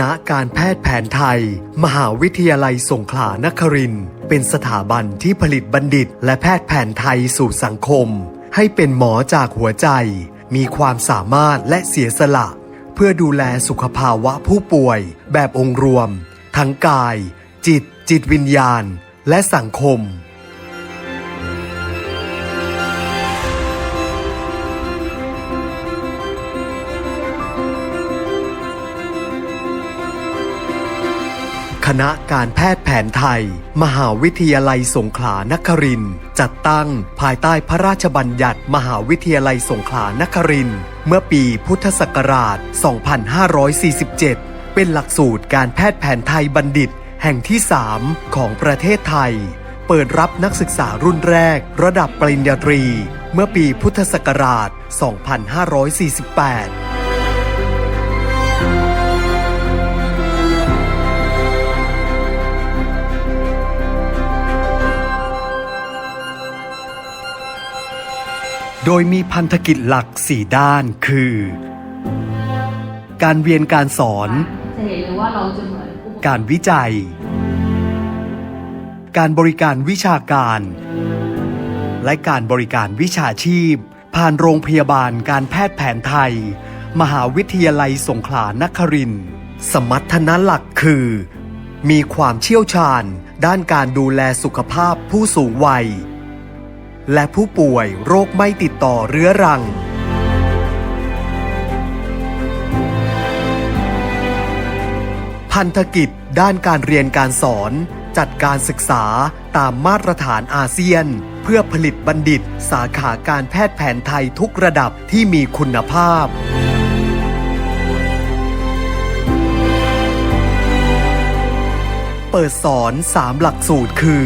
ณะการแพทย์แผนไทย มหาวิทยาลัยสงขลานครินทร์เป็นสถาบันที่ผลิตบัณฑิต และแพทย์แผนไทยสู่สังคม ให้เป็นหมอจากหัวใจ มีความสามารถและเสียสละ เพื่อดูแลสุขภาวะผู้ป่วย แบบองค์รวม ทั้งกาย จิต จิตวิญญาณ และสังคม ณะการแพทย์แผนไทย มหาวิทยาลัยสงขลานครินทร์จัดตั้งภายใต้พระราชบัญญัติ มหาวิทยาลัยสงขลานครินทร์เมื่อปีพุทธศักราช 2547 เป็นหลักสูตรการแพทย์แผนไทยบัณฑิต แห่งที่ 3 ของประเทศไทย เปิดรับนักศึกษารุ่นแรก ระดับปริญญาตรี เมื่อปีพุทธศักราช 2548 โดยมีพันธกิจหลัก 4 ด้านคือ การเรียนการสอน จะเห็นเลยว่าเราจะเหมือนผู้ปกครองการวิจัย การบริการวิชาการ และการบริการวิชาชีพ ผ่านโรงพยาบาลการแพทย์แผนไทย มหาวิทยาลัยสงขลานครินทร์สมรรถนะหลักคือ มีความเชี่ยวชาญ ด้านการดูแลสุขภาพผู้สูงวัย และผู้ป่วยโรคไม่ติดต่อเรื้อรัง พันธกิจด้านการเรียนการสอน จัดการศึกษาตามมาตรฐานอาเซียน เพื่อผลิตบัณฑิตสาขาการแพทย์แผนไทยทุกระดับที่มีคุณภาพเปิดสอน 3 หลักสูตรคือ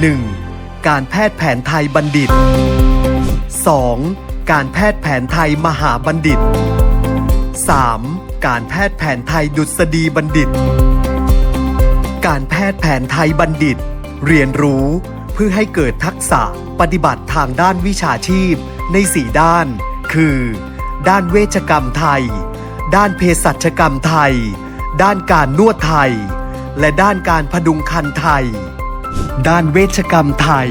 1. การแพทย์แผนไทยบัณฑิต 2. การแพทย์แผนไทยมหาบัณฑิต 3. การแพทย์แผนไทยดุษฎีบัณฑิต การแพทย์แผนไทยบัณฑิต เรียนรู้เพื่อให้เกิดทักษะปฏิบัติทางด้านวิชาชีพใน4ด้าน คือ ด้านเวชกรรมไทย ด้านเภสัชกรรมไทย ด้านการนวดไทย และด้านการพดุงคันไทย ด้านเวชกรรมไทย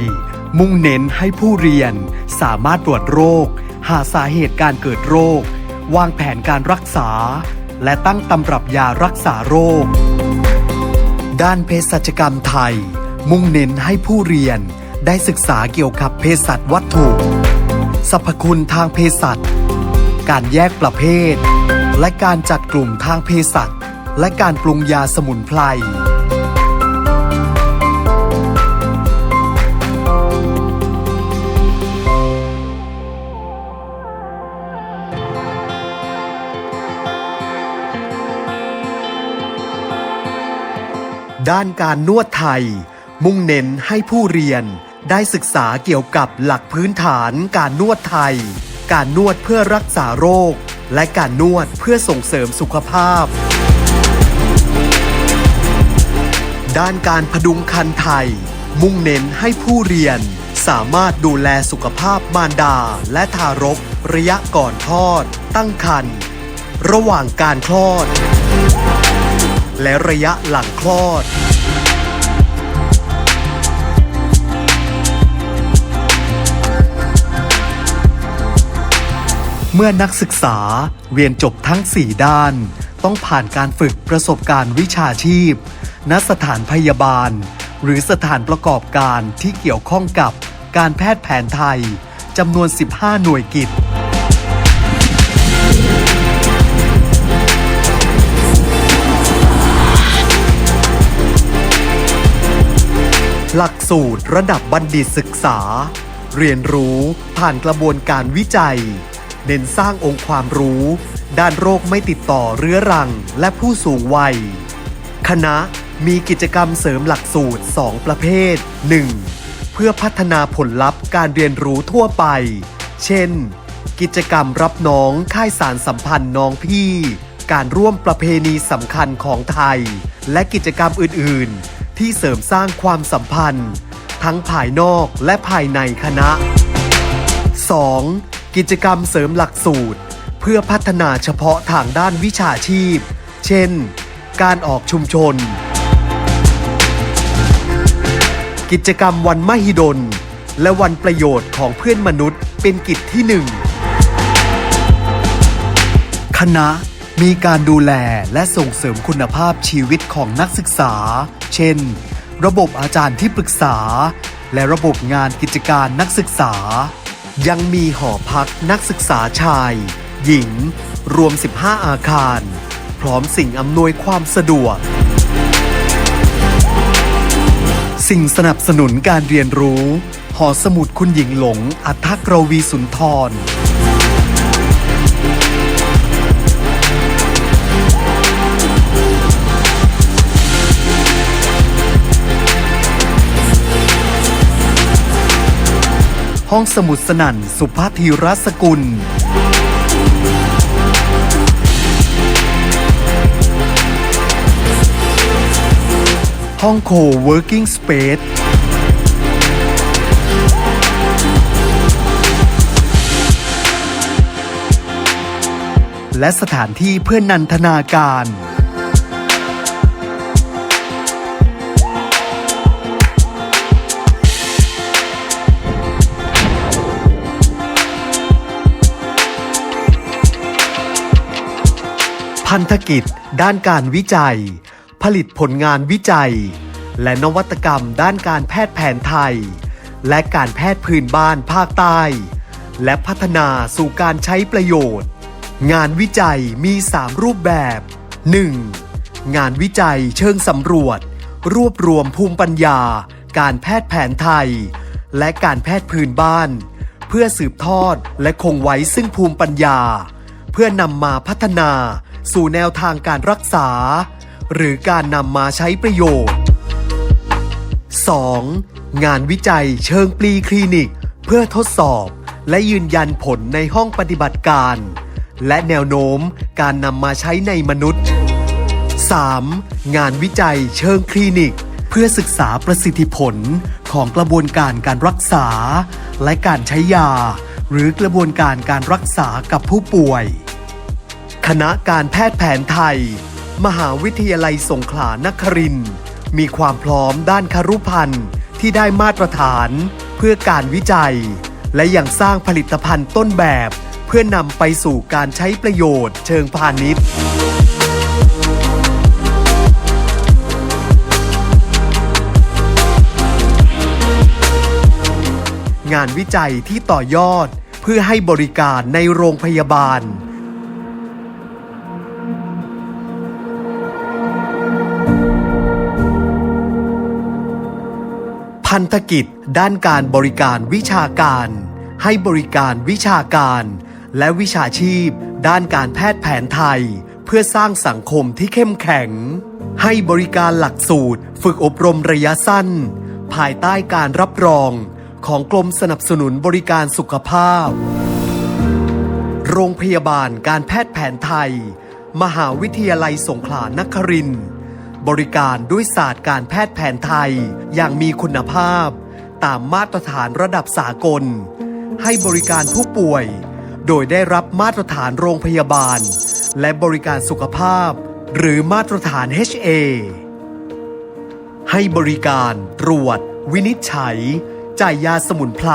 มุ่งเน้นให้ผู้เรียนสามารถตรวจโรค หาสาเหตุการเกิดโรค วางแผนการรักษา และตั้งตำรับยารักษาโรค ด้านเภสัชกรรมไทย มุ่งเน้นให้ผู้เรียนได้ศึกษาเกี่ยวกับเภสัชวัตถุสรรพคุณทางเภสัชการแยกประเภท และการจัดกลุ่มทางเภสัชและการปรุงยาสมุนไพร ด้านการนวดไทย มุ่งเน้นให้ผู้เรียนได้ศึกษาเกี่ยวกับหลักพื้นฐานการนวดไทย การนวดเพื่อรักษาโรค และการนวดเพื่อส่งเสริมสุขภาพ ด้านการพดุงคันไทย มุ่งเน้นให้ผู้เรียนสามารถดูแลสุขภาพมารดาและทารก ระยะก่อนคลอด ตั้งครรภ์ระหว่างการคลอด และระยะหลังคลอด เมื่อนักศึกษาเรียนจบทั้ง 4 ด้าน ต้องผ่านการฝึกประสบการณ์วิชาชีพ ณสถานพยาบาล หรือสถานประกอบการที่เกี่ยวข้องกับการแพทย์แผนไทยจำนวน 15 หน่วยกิจ หลักสูตรระดับบัณฑิตศึกษา เรียนรู้ผ่านกระบวนการวิจัย เน้นสร้างองค์ความรู้ ด้านโรคไม่ติดต่อเรื้อรังและผู้สูงวัย คณะมีกิจกรรมเสริมหลักสูตร 2 ประเภท 1. เพื่อพัฒนาผลลัพธ์การเรียนรู้ทั่วไป เช่น กิจกรรมรับน้องค่ายสารสัมพันธ์น้องพี่ การร่วมประเพณีสำคัญของไทย และกิจกรรมอื่น ๆ ที่เสริมสร้างความสัมพันธ์ ทั้งภายนอกและภายในคณะ 2. กิจกรรมเสริมหลักสูตร เพื่อพัฒนาเฉพาะทางด้านวิชาชีพ เช่น การออกชุมชน กิจกรรมวันมหิดล และวันประโยชน์ของเพื่อนมนุษย์เป็นกิจที่หนึ่งคณะ มีการดูแลและส่งเสริมคุณภาพชีวิตของนักศึกษา เช่น ระบบอาจารย์ที่ปรึกษา และระบบงานกิจการนักศึกษา ยังมีหอพักนักศึกษาชาย หญิง รวม 15 อาคาร พร้อมสิ่งอำนวยความสะดวก สิ่งสนับสนุนการเรียนรู้ หอสมุดคุณหญิงหลง อัทกรวีสุนทร ห้องสมุดสนั่นสุภาธีรสกุล ห้องโค Working Space และสถานที่เพื่อนันทนาการ พันธกิจด้านการวิจัย ผลิตผลงานวิจัย และนวัตกรรมด้านการแพทย์แผนไทย และการแพทย์พื้นบ้านภาคใต้ และพัฒนาสู่การใช้ประโยชน์ งานวิจัยมี 3 รูปแบบ 1. งานวิจัยเชิงสำรวจ รวบรวมภูมิปัญญา การแพทย์แผนไทย และการแพทย์พื้นบ้าน เพื่อสืบทอดและคงไว้ซึ่งภูมิปัญญา เพื่อนำมาพัฒนา สู่แนวทางการรักษา หรือการนำมาใช้ประโยชน์ 2. งานวิจัยเชิงปลีคลินิก เพื่อทดสอบ และยืนยันผลในห้องปฏิบัติการ และแนวโน้มการนำมาใช้ในมนุษย์ 3. งานวิจัยเชิงคลินิก เพื่อศึกษาประสิทธิผลของกระบวนการการรักษา และการใช้ยา หรือกระบวนการการรักษากับผู้ป่วย คณะการแพทย์แผนไทย มหาวิทยาลัยสงขลานครินมีความพร้อมด้านคารุพันธ์ที่ได้มาตรฐาน เพื่อการวิจัย และยังสร้างผลิตภัณฑ์ต้นแบบ เพื่อนำไปสู่การใช้ประโยชน์เชิงพาณิชย์งานวิจัยที่ต่อยอดเพื่อให้บริการในโรงพยาบาล พันธกิจ ด้านการบริการวิชาการ ให้บริการวิชาการ และวิชาชีพ ด้านการแพทย์แผนไทย เพื่อสร้างสังคมที่เข้มแข็ง ให้บริการหลักสูตร ฝึกอบรมระยะสั้น ภายใต้การรับรองของกรมสนับสนุนบริการสุขภาพ โรงพยาบาลการแพทย์แผนไทย มหาวิทยาลัยสงขลานครินทร์ บริการด้วยศาสตร์การแพทย์แผนไทย อย่างมีคุณภาพ ตามมาตรฐานระดับสากล ให้บริการผู้ป่วย โดยได้รับมาตรฐานโรงพยาบาล และบริการสุขภาพ หรือมาตรฐาน HA ให้บริการตรวจ วินิจฉัย จ่ายยาสมุนไพร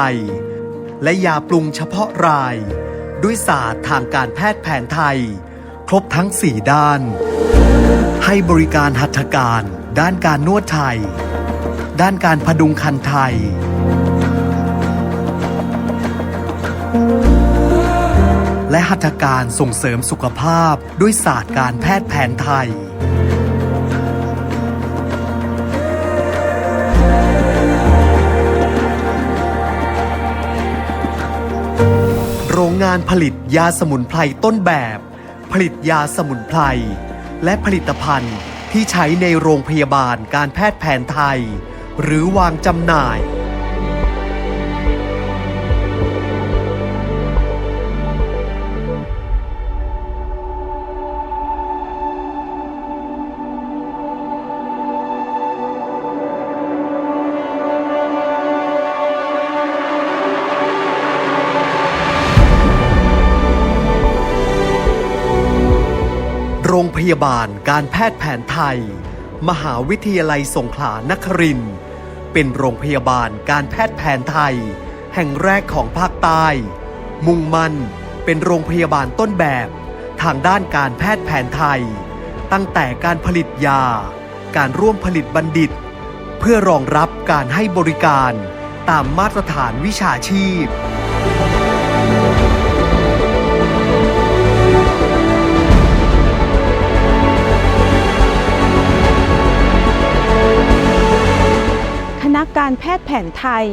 และยาปรุงเฉพาะราย ด้วยศาสตร์ทางการแพทย์แผนไทย ครบทั้ง 4 ด้าน ให้บริการหัตถการ ด้านการนวดไทย ด้านการพดุงคันไทย และหัตถการส่งเสริมสุขภาพด้วยศาสตร์การแพทย์แผนไทย โรงงานผลิตยาสมุนไพรต้นแบบ ผลิตยาสมุนไพร และผลิตภัณฑ์ที่ใช้ในโรงพยาบาลการแพทย์แผนไทย หรือวางจำหน่าย ยยาบาลการแพทย์แผนไทย มหาวิทยาลัยสงขลานครินทร์เป็นโรงพยาบาลการแพทย์แผนไทย แห่งแรกของภาคใต้ มุ่งมั่นเป็นโรงพยาบาลต้นแบบ ทางด้านการแพทย์แผนไทย ตั้งแต่การผลิตยา การร่วมผลิตบัณฑิต เพื่อรองรับการให้บริการตามมาตรฐานวิชาชีพ การแพทย์แผนไทย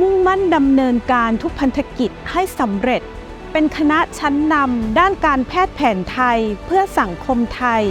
มุ่งมั่นดำเนินการทุกพันธกิจให้สำเร็จ เป็นคณะชั้นนำด้านการแพทย์แผนไทยเพื่อสังคมไทย